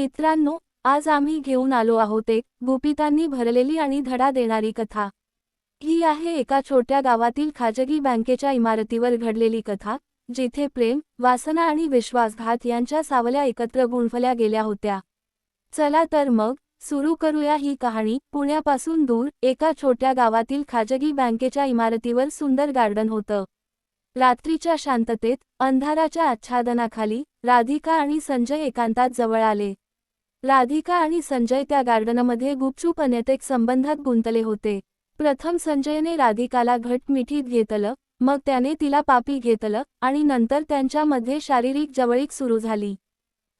मित्रांनो आज आम्ही घेऊन आलो आहोत एक गुपितांनी भरलेली आणि धडा देणारी कथा. ही आहे एका छोट्या गावातील खाजगी बँकेच्या इमारतीवर घडलेली कथा जिथे प्रेम वासना आणि विश्वासघात यांच्या सावल्या एकत्र गुंफल्या गेल्या होत्या. चला तर मग सुरू करूया ही कहाणी. पुण्यापासून दूर एका छोट्या गावातील खाजगी बँकेच्या इमारतीवर सुंदर गार्डन होतं. रात्रीच्या शांततेत अंधाराच्या आच्छादनाखाली राधिका आणि संजय एकांतात जवळ आले. राधिका आणि संजय त्या गार्डनमध्ये गुपचूप अनैतिक संबंधात गुंतले होते. प्रथम संजयने राधिकाला घट मिठीत घेतलं मग त्याने तिला पापी घेतलं आणि नंतर त्यांच्यामध्ये शारीरिक जवळीक सुरू झाली.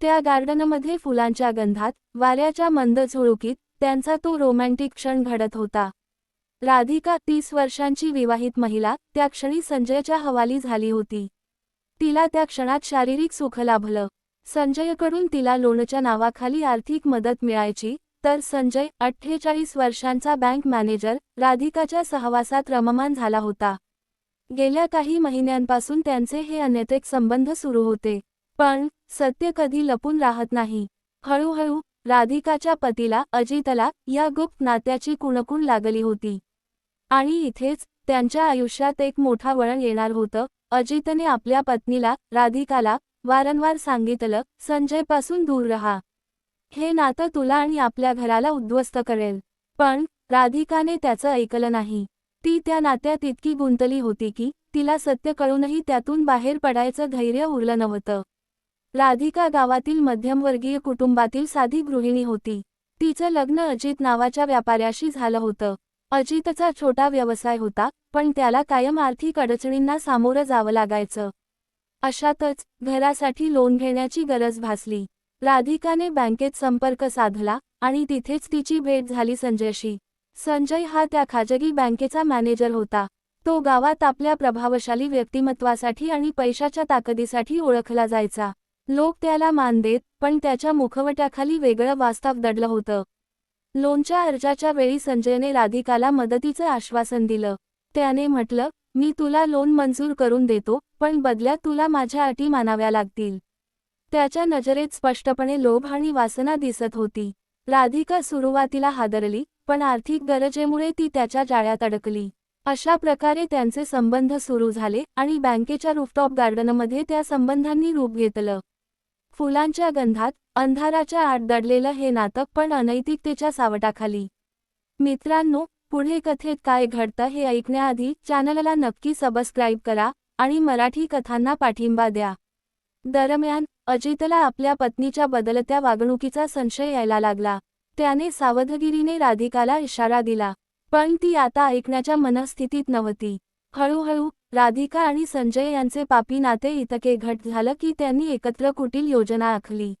त्या गार्डनमध्ये फुलांच्या गंधात वाऱ्याच्या मंद झुळुकीत त्यांचा तो रोमॅन्टिक क्षण घडत होता. राधिका तीस वर्षांची विवाहित महिला त्या क्षणी संजयच्या हवाली झाली होती. तिला त्या क्षणात शारीरिक सुख लाभलं. संजयकडून तिला लोणच्या नावाखाली आर्थिक मदत मिळायची तर संजय अठ्ठेचाळीस वर्षांचा बँक मॅनेजर राधिकाच्या सहवासात रममान झाला होता. गेल्या काही महिन्यांपासून त्यांचे हे अनैतिक संबंध सुरू होते पण सत्य कधी लपून राहत नाही. हळूहळू राधिकाच्या पतीला अजितला या गुप्त नात्याची कुणकुण लागली होती. आणि इथेच त्यांच्या आयुष्यात एक मोठा वळण येणार होतं अजितने आपल्या पत्नीला राधिकाला वारंवार सांगितलं संजयपासून दूर रहा. हे नातं तुला आणि आपल्या घराला उद्ध्वस्त करेल. पण राधिकाने त्याचं ऐकलं नाही. ती त्या नात्यात इतकी गुंतली होती की तिला सत्य कळूनही त्यातून बाहेर पडायचं धैर्य उरलं नव्हतं. राधिका गावातील मध्यमवर्गीय कुटुंबातील साधी गृहिणी होती. तिचं लग्न अजित नावाच्या व्यापाऱ्याशी झालं होतं. अजितचा छोटा व्यवसाय होता पण त्याला कायम आर्थिक अडचणींना सामोरं जावं लागायचं. अशातच घरासाठी लोन घेण्याची गरज भासली. राधिकाने बँकेत संपर्क साधला आणि तिथेच तिची भेट झाली संजयशी. संजय हा त्या खाजगी बँकेचा मॅनेजर होता. तो गावात आपल्या प्रभावशाली व्यक्तिमत्वासाठी आणि पैशाच्या ताकदीसाठी ओळखला जायचा. लोक त्याला मान देत पण त्याच्या मुखवट्याखाली वेगळं वास्तव दडलं होतं. लोनच्या अर्जाच्या वेळी संजयने राधिकाला मदतीचं आश्वासन दिलं. त्याने म्हटलं मी तुला लोन मंजूर करून देतो पण बदल्यात तुला माझ्या अटी मानाव्या लागतील. त्याच्या नजरेत स्पष्टपणे लोभ आणि वासना दिसत होती. राधिका सुरुवातीला हादरली पण आर्थिक गरजेमुळे ती त्याच्या जाळ्यात अडकली. अशा प्रकारे त्यांचे संबंध सुरू झाले आणि बँकेच्या रूफटॉप गार्डनमध्ये त्या संबंधांनी रूप घेतलं. फुलांच्या गंधात अंधाराच्या आत दडलेलं हे नातं पण अनैतिकतेच्या सावटाखाली. मित्रांनो पुढे कथेत काय घडतं हे ऐकण्याआधी चॅनलला नक्की सबस्क्राईब करा आणि मराठी कथांना पाठिंबा द्या. दरम्यान अजितला आपल्या पत्नीच्या बदलत्या वागणुकीचा संशय यायला लागला. त्याने सावधगिरीने राधिकाला इशारा दिला पण ती आता ऐकण्याच्या मनस्थितीत नव्हती. हळूहळू राधिका आणि संजय यांचे पापी नाते इतके घट झालं की त्यांनी एकत्र कुटील योजना आखली.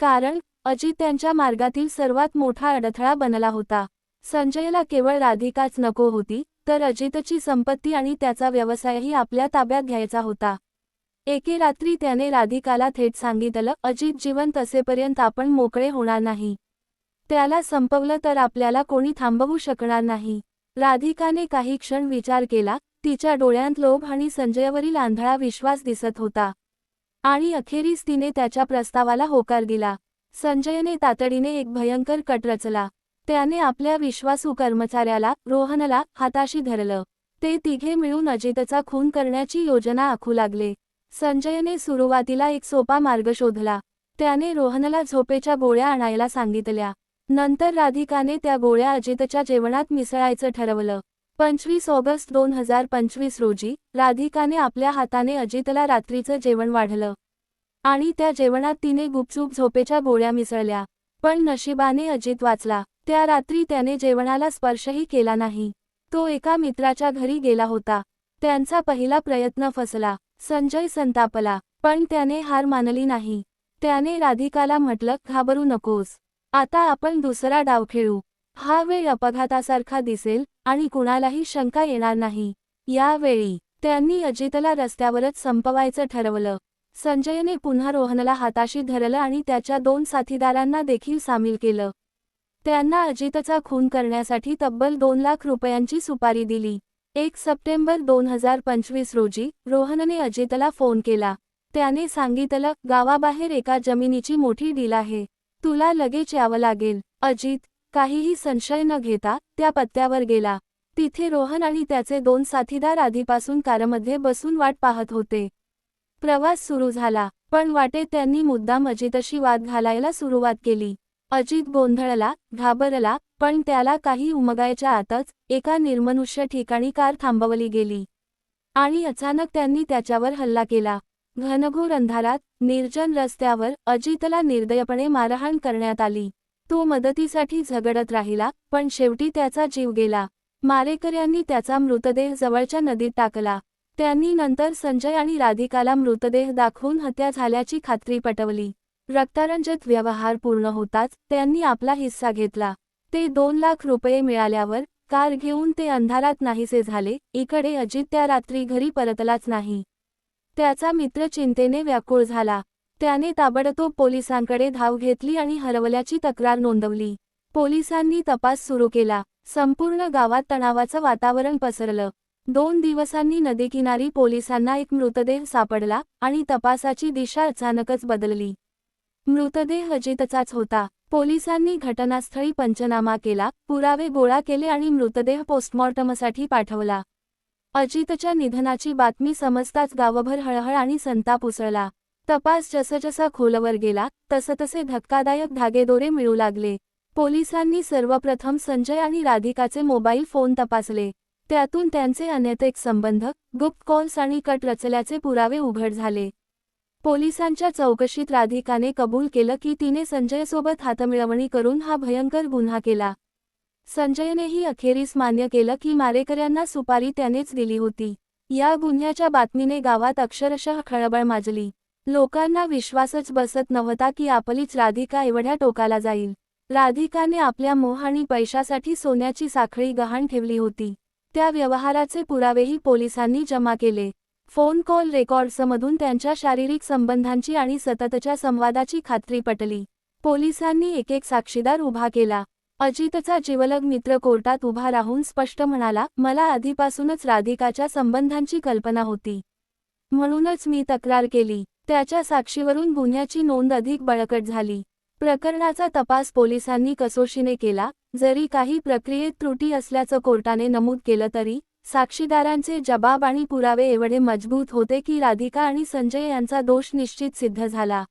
कारण अजित त्यांच्या मार्गातील सर्वात मोठा अडथळा बनला होता. संजयला केवळ राधिकाच नको होती तर अजितची संपत्ती आणि त्याचा व्यवसायही आपल्या ताब्यात घ्यायचा होता. एके रात्री त्याने राधिकाला थेट सांगितलं अजित जिवंत असेपर्यंत आपण मोकळे होणार नाही. त्याला संपवलं तर आपल्याला कोणी थांबवू शकणार नाही. राधिकाने काही क्षण विचार केला तिच्या डोळ्यांत लोभ आणि संजयवरील आंधळा विश्वास दिसत होता. आणि अखेरीस तिने त्याच्या प्रस्तावाला होकार दिला. संजयने तातडीने एक भयंकर कट रचला. त्याने आपल्या विश्वासू कर्मचाऱ्याला रोहनला हाताशी धरलं. ते तिघे मिळून अजितचा खून करण्याची योजना आखू लागले. संजयने सुरुवातीला एक सोपा मार्ग शोधला. त्याने रोहनला झोपेच्या गोळ्या आणायला सांगितल्या. नंतर राधिकाने त्या गोळ्या अजितच्या जेवणात मिसळायचं ठरवलं. पंचवीस ऑगस्ट दोन हजार पंचवीस रोजी राधिकाने आपल्या हाताने अजितला रात्रीचं जेवण वाढलं. आणि त्या जेवणात तिने गुपचूप झोपेच्या गोळ्या मिसळल्या. पण नशिबाने अजित वाचला. त्या रात्री त्याने जेवणाला स्पर्शही केला नाही. तो एका मित्राच्या घरी गेला होता. त्यांचा पहिला प्रयत्न फसला. संजय संतापला. पण त्याने हार मानली नाही. त्याने राधिकाला म्हटलं घाबरू नकोस. आता आपण दुसरा डाव खेळू. हा वेळ अपघातासारखा दिसेल आणि कुणालाही शंका येणार नाही. यावेळी त्यांनी अजितला रस्त्यावरच संपवायचं ठरवलं. संजयने पुन्हा रोहनला हाताशी धरलं आणि त्याच्या दोन साथीदारांना देखील सामील केलं. त्यांना अजितचा खून करण्यासाठी तब्बल दोन लाख रुपयांची सुपारी दिली. एक सप्टेंबर दोन हजार पंचवीस रोजी रोहनने अजितला फोन केला. त्याने सांगितलं गावाबाहेर एका जमिनीची मोठी डील आहे. तुला लगेच यावं लागेल. अजित काहीही संशय न घेता त्या पत्त्यावर गेला. तिथे रोहन आणि त्याचे दोन साथीदार आधीपासून कारमध्ये बसून वाट पाहत होते. प्रवास सुरू झाला पण वाटेत त्यांनी मुद्दाम अजितशी वाद घालायला सुरुवात केली. अजित गोंधळला घाबरला पण त्याला काही उमगायच्या आतच एका निर्मनुष्य ठिकाणी कार थांबवली गेली. आणि अचानक त्यांनी त्याच्यावर हल्ला केला. घनघोर अंधारात निर्जन रस्त्यावर अजितला निर्दयपणे मारहाण करण्यात आली. तो मदतीसाठी झगडत राहिला पण शेवटी त्याचा जीव गेला. मारेकऱ्यांनी त्याचा मृतदेह जवळच्या नदीत टाकला. त्यांनी नंतर संजय आणि राधिकाला मृतदेह दाखवून हत्या झाल्याची खात्री पटवली. रक्तारंजक व्यवहार पूर्ण होताच त्यांनी आपला हिस्सा घेतला. ते दोन लाख रुपये मिळाल्यावर कार घेऊन ते अंधारात नाहीसे झाले. इकडे अजित त्या रात्री घरी परतलाच नाही. त्याचा मित्र चिंतेने व्याकुळ झाला. त्याने ताबडतोब पोलिसांकडे धाव घेतली आणि हरवल्याची तक्रार नोंदवली. पोलिसांनी तपास सुरू केला. संपूर्ण गावात तणावाचं वातावरण पसरलं. दोन दिवसांनी नदीकिनारी पोलिसांना एक मृतदेह सापडला आणि तपासाची दिशा अचानकच बदलली. मृतदेह अजितचाच होता. पोलिसांनी घटनास्थळी पंचनामा केला पुरावे गोळा केले आणि मृतदेह पोस्टमॉर्टमसाठी पाठवला. अजितच्या निधनाची बातमी समजताच गावभर हळहळ आणि संताप उसळला. तपास जसजसा खोलवर गेला तसतसे धक्कादायक धागेदोरे मिळू लागले. पोलिसांनी सर्वप्रथम संजय आणि राधिकाचे मोबाईल फोन तपासले. त्यातून त्यांचे अनैतिक संबंध गुप्त कॉल्स आणि कट रचल्याचे पुरावे उघड झाले. पोलिसांच्या चौकशीत राधिकाने कबूल केलं की तिने संजयसोबत हातमिळवणी करून हा भयंकर गुन्हा केला. संजयनेही अखेरीस मान्य केलं की मारेकऱ्यांना सुपारी त्यानेच दिली होती. या गुन्ह्याच्या बातमीने गावात अक्षरशः खळबळ माजली. लोकांना विश्वासच बसत नव्हता की आपलीच राधिका एवढ्या टोकाला जाईल. राधिकाने आपल्या मोह आणि पैशासाठी सोन्याची साखळी गहाण ठेवली होती. त्या व्यवहाराचे पुरावेही पोलिसांनी जमा केले. फोन कॉल रेकॉर्ड्समधून त्यांच्या शारीरिक संबंधांची आणि सततच्या संवादाची खात्री पटली. पोलिसांनी एक एक साक्षीदार उभा केला. अजितचा जिवलग मित्र कोर्टात उभा राहून स्पष्ट म्हणाला मला आधीपासूनच राधिकाच्या संबंधांची कल्पना होती. म्हणूनच मी तक्रार केली. त्याच्या साक्षीवरून गुन्ह्याची नोंद अधिक बळकट झाली. प्रकरणाचा तपास पोलिसांनी कसोशीने केला. जरी काही प्रक्रियेत त्रुटी असल्याचं कोर्टाने नमूद केलं तरी साक्षीदारांचे जबाब आणि पुरावे एवढे मजबूत होते की राधिका आणि संजय यांचा दोष निश्चित सिद्ध झाला.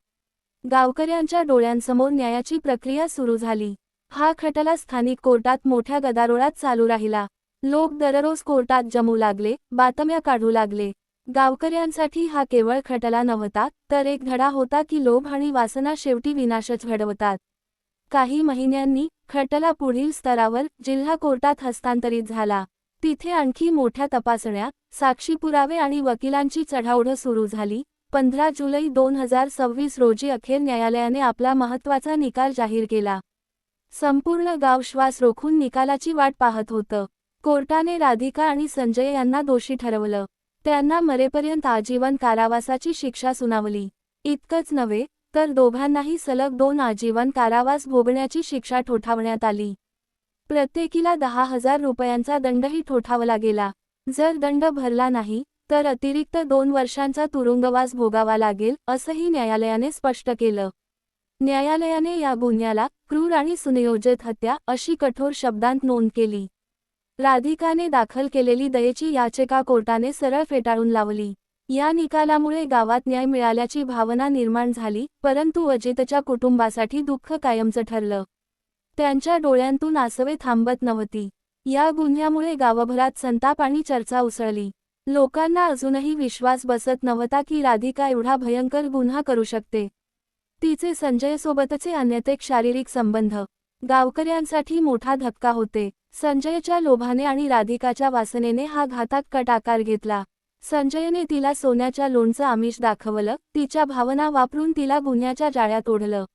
गावकऱ्यांच्या डोळ्यांसमोर न्यायाची प्रक्रिया सुरू झाली. हा खटला स्थानिक कोर्टात मोठ्या गदारोळात चालू राहिला. लोक दररोज कोर्टात जमू लागले बातम्या काढू लागले. गावकऱ्यांसाठी हा केवळ खटला नव्हता तर एक धडा होता की लोभ आणि वासना शेवटी विनाशच घडवतात. काही महिन्यांनी खटला पुढील स्तरावर जिल्हा कोर्टात हस्तांतरित झाला. तिथे आणखी मोठ्या तपासण्या साक्षी पुरावे आणि वकिलांची चढाओढ सुरू झाली. पंधरा जुलै दोन हजार सव्वीस रोजी अखेर न्यायालयाने आपला महत्त्वाचा निकाल जाहीर केला. संपूर्ण गाव श्वास रोखून निकालाची वाट पाहत होतं. कोर्टाने राधिका आणि संजय यांना दोषी ठरवलं. त्यांना मरेपर्यंत आजीवन कारावासाची शिक्षा सुनावली. इतकंच नव्हे तर दोघांनाही सलग दोन आजीवन कारावास भोगण्याची शिक्षा ठोठावण्यात आली. प्रत्येकीला दहा हजार रुपयांचा दंडही ठोठावला गेला जर दंड भरला नाही तर अतिरिक्त दोन वर्षांचा तुरुंगवास भोगावा लागेल असंही न्यायालयाने स्पष्ट केलं. न्यायालयाने या गुन्ह्याला क्रूर आणि सुनियोजित हत्या अशी कठोर शब्दांत नोंद केली. राधिकाने दाखल केलेली दयेची याचिका कोर्टाने सरळ फेटाळून लावली. या निकालामुळे गावात न्याय मिळाल्याची भावना निर्माण झाली परंतु अजितच्या कुटुंबासाठी दुःख कायमचं ठरलं. त्यांच्या डोळ्यांतून आसवे थांबत नव्हती. या गुन्ह्यामुळे गावभरात संताप आणि चर्चा उसळली. लोकांना अजूनही विश्वास बसत नव्हता की राधिका एवढा भयंकर गुन्हा करू शकते. तिचे संजयसोबतचे अन्यतेक शारीरिक संबंध. गावकऱ्यांसाठी मोठा धक्का होते. संजयच्या लोभाने आणि राधिकाच्या वासनेने हा घाताक कट आकार घेतला. संजयने तिला सोन्याच्या लोणचं आमिष दाखवलं तिच्या भावना वापरून तिला गुन्ह्याच्या जाळ्यात ओढलं.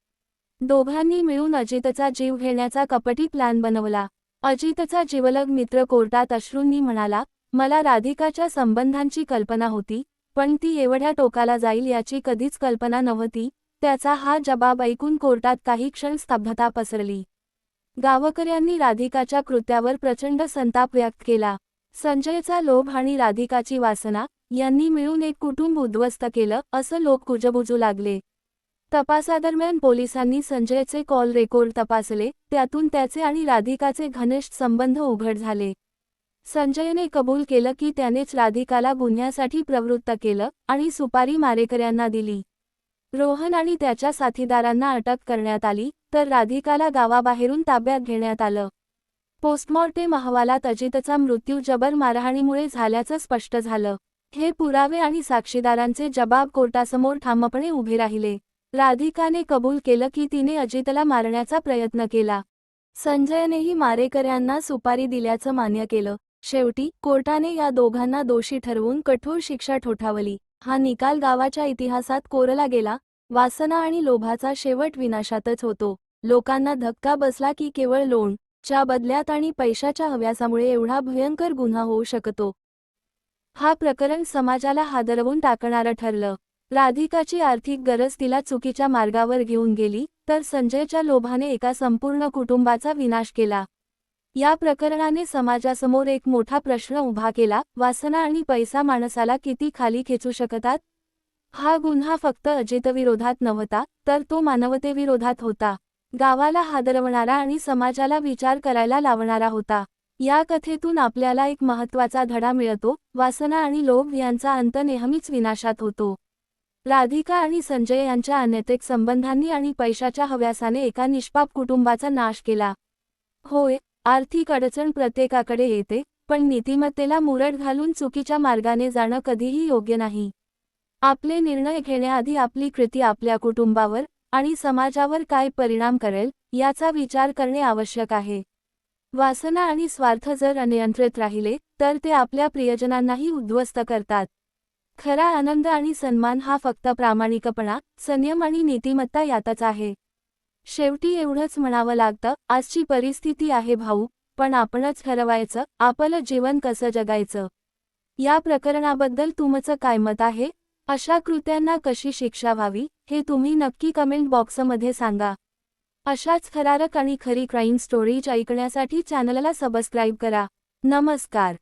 दोघांनी मिळून अजितचा जीव घेण्याचा कपटी प्लॅन बनवला. अजितचा जीवलग मित्र कोर्टात अश्रूंनी म्हणाला मला राधिकाच्या संबंधांची कल्पना होती पण ती एवढ्या टोकाला जाईल याची कधीच कल्पना नव्हती त्याचा हा जबाब ऐकून कोर्टात काही क्षण स्तब्धता पसरली. गावकऱ्यांनी राधिकाच्या कृत्यावर प्रचंड संताप व्यक्त केला. संजयचा लोभ आणि राधिकाची वासना यांनी मिळून एक कुटुंब उद्ध्वस्त केलं असं लोक कुजबुजू लागले. तपासादरम्यान पोलिसांनी संजयचे कॉल रेकॉर्ड तपासले त्यातून त्याचे आणि राधिकाचे घनिष्ठ संबंध उघड झाले. संजयने कबूल केलं की त्यानेच राधिकाला गुन्ह्यासाठी प्रवृत्त केलं आणि सुपारी मारेकऱ्यांना दिली. रोहन आणि त्याच्या साथीदारांना अटक करण्यात आली तर राधिकाला गावाबाहेरून ताब्यात घेण्यात आलं. पोस्टमॉर्टेम अहवालात अजितचा मृत्यू जबर मारहाणीमुळे झाल्याचं स्पष्ट झालं. हे पुरावे आणि साक्षीदारांचे जबाब कोर्टासमोर ठामपणे उभे राहिले. राधिकाने कबूल केलं की तिने अजितला मारण्याचा प्रयत्न केला. संजयनेही मारेकऱ्यांना सुपारी दिल्याचं मान्य केलं. शेवटी कोर्टाने या दोघांना दोषी ठरवून कठोर शिक्षा ठोठावली. हा निकाल गावाच्या इतिहासात कोरला गेला. वासना आणि लोभाचा शेवट विनाशातच होतो. लोकांना धक्का बसला की केवळ लोण च्या बदल्यात आणि पैशाच्या हव्यासामुळे एवढा भयंकर गुन्हा होऊ शकतो. हा प्रकरण समाजाला हादरवून टाकणारं ठरलं. राधिकाची आर्थिक गरज तिला चुकीच्या मार्गावर घेऊन गेली तर संजयच्या लोभाने एका संपूर्ण कुटुंबाचा विनाश केला. या प्रकरणाने समाजासमोर एक मोठा प्रश्न उभा केला वासना आणि पैसा माणसाला किती खाली खेचू शकतात? हा गुन्हा फक्त अजितविरोधात नव्हता तर तो मानवतेविरोधात होता. गावाला हादरवणारा आणि समाजाला विचार करायला लावणारा होता. या कथेतून आपल्याला एक महत्त्वाचा धडा मिळतो वासना आणि लोभ यांचा अंत नेहमीच विनाशात होतो. राधिका आणि संजय यांच्या अनैतिक संबंधांनी आणि पैशाच्या हव्यासाने एका निष्पाप कुटुंबाचा नाश केला. होय आर्थिक अडचण प्रत्येकाकडे येते पण नीतिमत्तेला मुरड घालून चुकीच्या मार्गाने जाणं कधीही योग्य नाही. आपले निर्णय घेण्याआधी आपली कृती आपल्या कुटुंबावर आणि समाजावर काय परिणाम करेल याचा विचार करणे आवश्यक आहे. वासना आणि स्वार्थ जर अनियंत्रित राहिले तर ते आपल्या प्रियजनांनाही उद्ध्वस्त करतात. खरा आनंद आणि सन्मान हा फक्त प्रामाणिकपणा संयम आणि नीतिमत्ता यातच आहे. शेवटी एवढंच म्हणावं लागतं आजची परिस्थिती आहे भाऊ पण आपणच ठरवायचं आपलं जीवन कसं जगायचं? या प्रकरणाबद्दल तुमचं काय मत आहे? अशा कृत्यांना कशी शिक्षा व्हावी हे तुम्ही नक्की कमेंट बॉक्समध्ये सांगा. अशाच थरारक आणि खरी क्राईम स्टोरीज ऐकण्यासाठी चॅनलला सबस्क्राईब करा. नमस्कार.